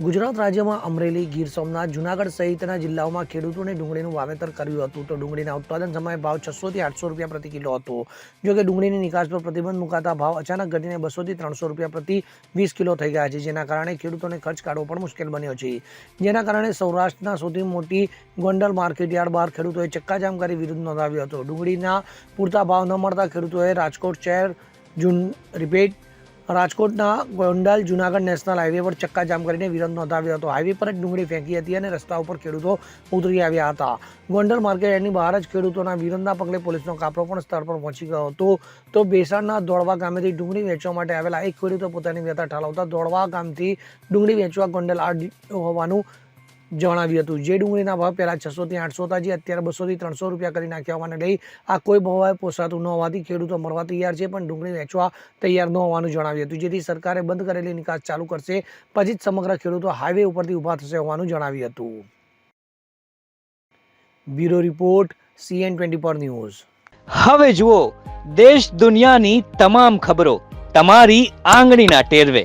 ગુજરાત રાજ્યમાં અમરેલી, ગીર સોમનાથ, જુનાગઢ સહિતના જિલ્લાઓમાં ખેડૂતોને ડુંગળીનું વાવેતર કર્યું હતું. તો ડુંગળીના ઉત્પાદન સમયે ભાવ છસોથી આઠસો રૂપિયા પ્રતિ કિલો હતો. જો કે ડુંગળીની નિકાસ પર પ્રતિબંધ મુકાતા ભાવ અચાનક ઘટીને બસોથી ત્રણસો રૂપિયા પ્રતિ વીસ કિલો થઈ ગયા છે, જેના કારણે ખેડૂતોને ખર્ચ કાઢવો પણ મુશ્કેલ બન્યો છે. જેના કારણે સૌરાષ્ટ્રના સૌથી મોટી ગોંડલ માર્કેટયાર્ડ બહાર ખેડૂતોએ ચક્કાજામ કરી વિરોધ નોંધાવ્યો હતો. ડુંગળીના પૂરતા ભાવ ન મળતા ખેડૂતોએ રાજકોટ શહેર જૂન રિપીટ રાજકોટના ગોંડલ જુનાગઢ નેશનલ હાઈવે પર ચક્કાજામ કરીને વિરોધ નોંધાવ્યો હતો. હાઈવે પર જ ડુંગળી ફેંકી હતી અને રસ્તા ઉપર ખેડૂતો ઉતરી આવ્યા હતા. ગોંડલ માર્કેટની બહાર જ ખેડૂતોના વિરોધના પગલે પોલીસનો કાફલો પણ સ્થળ પર પહોંચી ગયો હતો. તો બેસાણના દોડવા ગામેથી ડુંગળી વેચવા માટે આવેલા એક ખેડૂતો પોતાની વ્યથા ઠાલવતા દોડવા ગામથી ડુંગળી વેચવા ગોંડલ આ હોવાનું જણાવ્યું હતું. જે ડુંગળીના ભાવ પહેલાં છસોથી આઠસો હતા જે અત્યારે બસોથી ત્રણસો રૂપિયા કરી નાખ્યા લઈ આ કોઈ ભાવે પોસાતું ન હોવાથી ખેડૂતો મરવા તૈયાર છે, પણ ડુંગળી વેચવા તૈયાર ન હોવાનું જણાવ્યું હતું, જેથી સરકારે બંધ કરેલી નિકાસ ચાલુ કરશે. પછી જ સમગ્ર ખેડૂતો હાઈવે ઉપરથી ઊભા થશે હોવાનું જણાવ્યું હતું. Bureau report, CN twenty four news. હવે જુઓ, દેશ દુનિયાની તમામ ખબરો, તમારી આંગળીના ટેરવે.